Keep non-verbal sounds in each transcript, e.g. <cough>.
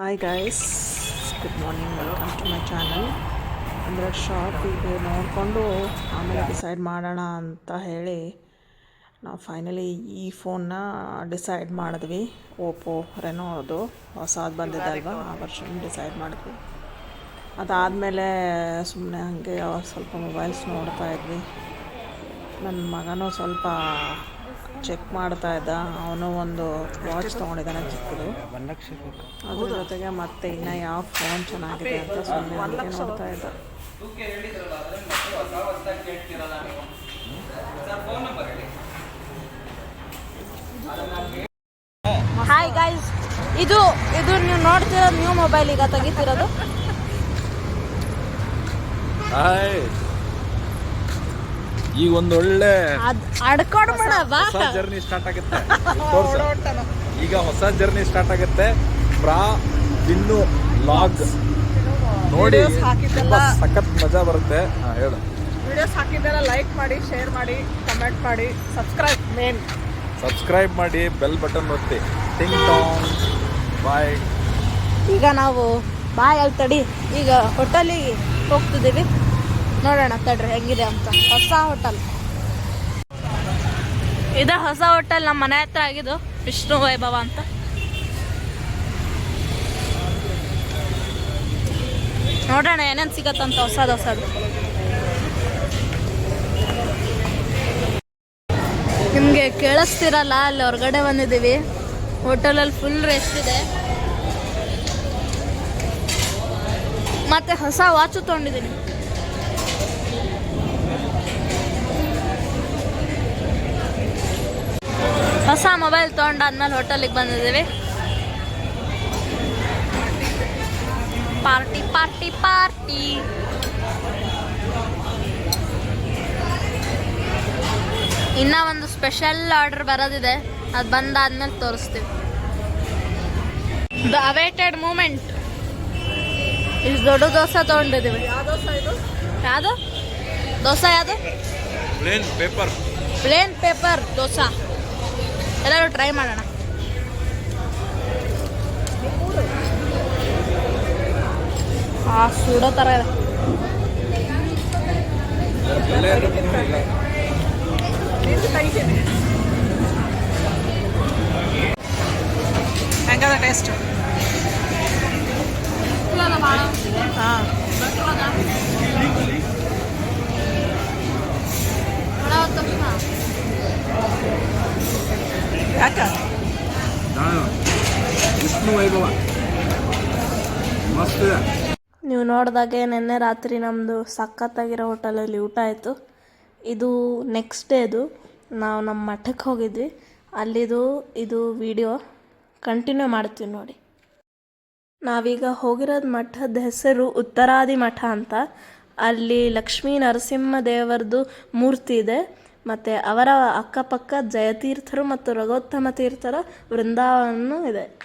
Hi guys good morning welcome to my channel ಅಂದರೆ ಶಾಪಿಗೆ ನೋಡಿಕೊಂಡು ಆಮೇಲೆ ಡಿಸೈಡ್ ಮಾಡೋಣ ಅಂತ ಹೇಳಿ ನಾವು ಫೈನಲಿ ಈ ಫೋನ್ನ ಡಿಸೈಡ್ ಮಾಡಿದ್ವಿ. ಓಪೋ ರೆನೋ ಅದು ಹೊಸದು ಬಂದಿದೆ ಅಲ್ವಾ? ಆ ವರ್ಷನ್ ಡಿಸೈಡ್ ಮಾಡಿದ್ವಿ. ಅದಾದಮೇಲೆ ಸುಮ್ಮನೆ ಹಾಗೆ ಸ್ವಲ್ಪ ಮೊಬೈಲ್ಸ್ ನೋಡ್ತಾ ಇದ್ವಿ. ನನ್ನ ಮಗನೂ ಸ್ವಲ್ಪ ಚೆಕ್ ಮಾಡ್ತಾ ಇದ್ದ. ಅವನು ಒಂದು ವಾಚ್ ತಗೊಂಡಿದ್ದಾನೆ ಚಿಕ್ಕದು. ಅದ್ರ ಜೊತೆಗೆ ಮತ್ತೆ ಇನ್ನ ಯಾವ ಫೋನ್ ಚೆನ್ನಾಗಿದೆ ಅಂತ ಸುಮ್ಮನೆ ನೋಡ್ತಾ ಇದ್ದ. ಹಾಯ್ ಗೈಸ್ ಇದು ಇದು ನೀವು ನೋಡ್ತಿರೋದು ನ್ಯೂ ಮೊಬೈಲ್ ಈಗ ತೆಗಿತಿರೋದು? ಹಾಯ್ ಈಗ ಒಂದೊಳ್ಳೆ ಒಳ್ಳೆ ಅಡ್ಕೊಡ್ಬೇಡ ಬಾ ಹೊಸ ಜರ್ನಿ ಸ್ಟಾರ್ಟ್ ಆಗುತ್ತೆ. <laughs> ಈಗ ಹೊಸ ಜರ್ನಿ ಸ್ಟಾರ್ಟ್ ಆಗುತ್ತೆ. ಬ್ರಾ ಇನ್ನು ಲಾಗ್ ನೋಡಿ ತುಂಬಾ ಸಖತ್ ಮಜಾ ಬರುತ್ತೆ. ಹಾ ಹೇಳು. ವಿಡಿಯೋಸ್ ಹಾಕಿದ್ದೆಲ್ಲ ಲೈಕ್ ಮಾಡಿ ಶೇರ್ ಮಾಡಿ ಕಮೆಂಟ್ ಮಾಡಿ ಸಬ್ಸ್ಕ್ರೈಬ್ ಮೇನ್ ಸಬ್ಸ್ಕ್ರೈಬ್ ಮಾಡಿ ಬೆಲ್ ಬಟನ್ ಒತ್ತಿ. ಟಿಂಗ್ ಟಾಂಗ್ ಬಾಯ್ ಈಗ ನಾವು ಬಾಯ್ ಅಲ್ಲಿ ತಡಿ ಈಗ ಹೋಟೆಲಿಗೆ ಹೋಗ್ತಿದ್ದೀವಿ. ನೋಡೋಣ ತಡ್ರಿ ಹೆಂಗಿದೆ ಅಂತ. ಹೊಸ ಹೋಟೆಲ್ ಇದ ಹೊಸ ಹೋಟೆಲ್ ನಮ್ಮ ಮನೆ ಹತ್ರ ಆಗಿದ್ದು ವಿಷ್ಣು ವೈಭವ ಅಂತ. ನೋಡೋಣ ಏನೇನು ಸಿಗತ್ತಂತ ಹೊಸದು ಹೊಸದು. ನಿಮಗೆ ಕೇಳಿಸ್ತಿರಲ್ಲ, ಅಲ್ಲಿ ಹೊರಗಡೆ ಬಂದಿದ್ದೀವಿ. ಹೋಟೆಲಲ್ಲಿ ಫುಲ್ ರೆಸ್ಟ್ ಇದೆ. ಮತ್ತೆ ಹೊಸ ವಾಚು ತೊಗೊಂಡಿದ್ದೀನಿ. ಹೊಸ ಮೊಬೈಲ್ ತೊಗೊಂಡಾದ್ಮೇಲೆ ಹೋಟೆಲಿಗೆ ಬಂದಿದ್ದೀವಿ. ಪಾರ್ಟಿ ಪಾರ್ಟಿ ಪಾರ್ಟಿ ಇನ್ನ ಒಂದು ಸ್ಪೆಷಲ್ ಆರ್ಡರ್ ಬರೋದಿದೆ. ಅದು ಬಂದಾದ್ಮೇಲೆ ತೋರಿಸ್ತೀವಿ. ದ ಅವೇಟೆಡ್ ಮೂಮೆಂಟ್ ಇಷ್ಟು ದೊಡ್ಡ ದೋಸೆ ತಗೊಂಡಿದ್ದೀವಿ. ಯಾವುದು? ದೋಸೆ ಯಾವುದು? Plain paper plain paper dosa. ಎಲ್ಲರೂ ಟ್ರೈ ಮಾಡೋಣ ಆ ಸುಡೋ ಥರ ಇದೆ ಹೆಂಗದ ಟೇಸ್ಟ್ ಹಾಂ ನೀವು ನೋಡಿದಾಗೆ ನಿನ್ನೆ ರಾತ್ರಿ ನಮ್ಮದು ಸಖತ್ತಾಗಿರೋ ಹೋಟೆಲಲ್ಲಿ ಊಟ ಆಯಿತು. ಇದು ನೆಕ್ಸ್ಟ್ ಡೇ ಅದು. ನಾವು ನಮ್ಮ ಮಠಕ್ಕೆ ಹೋಗಿದ್ವಿ. ಅಲ್ಲಿದು ಇದು ವಿಡಿಯೋ ಕಂಟಿನ್ಯೂ ಮಾಡ್ತೀವಿ ನೋಡಿ. ನಾವೀಗ ಹೋಗಿರೋದು ಮಠದ ಹೆಸರು ಉತ್ತರಾದಿ ಮಠ ಅಂತ. ಅಲ್ಲಿ ಲಕ್ಷ್ಮೀ ನರಸಿಂಹ ದೇವರದು ಮೂರ್ತಿ ಇದೆ. ಮತ್ತು ಅವರ ಅಕ್ಕಪಕ್ಕ ಜಯತೀರ್ಥರು ಮತ್ತು ರಘೋತ್ತಮ ತೀರ್ಥರ ವೃಂದಾವನ ಇದೆ.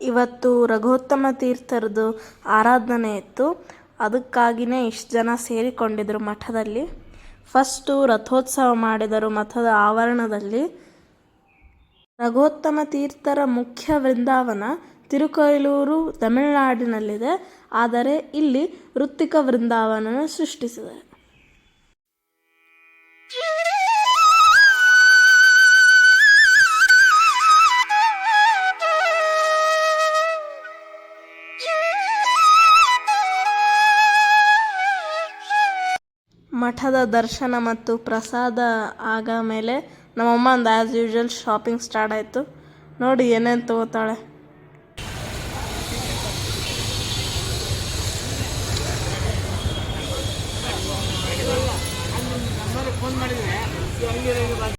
ಇವತ್ತು ರಘೋತ್ತಮ ತೀರ್ಥರದು ಆರಾಧನೆ ಇತ್ತು. ಅದಕ್ಕಾಗಿಯೇ ಇಷ್ಟು ಜನ ಸೇರಿಕೊಂಡಿದ್ರು ಮಠದಲ್ಲಿ. ಫಸ್ಟು ರಥೋತ್ಸವ ಮಾಡಿದರು ಮಠದ ಆವರಣದಲ್ಲಿ. ರಘೋತ್ತಮ ತೀರ್ಥರ ಮುಖ್ಯ ವೃಂದಾವನ ತಿರುಕೊಯ್ಲೂರು ತಮಿಳುನಾಡಿನಲ್ಲಿದೆ. ಆದರೆ ಇಲ್ಲಿ ವೃತ್ತಿಕ ವೃಂದಾವನ ಸೃಷ್ಟಿಸಿದೆ ಮಠದ ದರ್ಶನ ಮತ್ತು ಪ್ರಸಾದ ಆಗ ಮೇಲೆ ನಮ್ಮಮ್ಮ ಒಂದು ಆ್ಯಸ್ ಯೂಶಲ್ ಶಾಪಿಂಗ್ ಸ್ಟಾರ್ಟ್ ಆಯಿತು. ನೋಡಿ ಏನೇನು ತಗೋತಾಳೆ.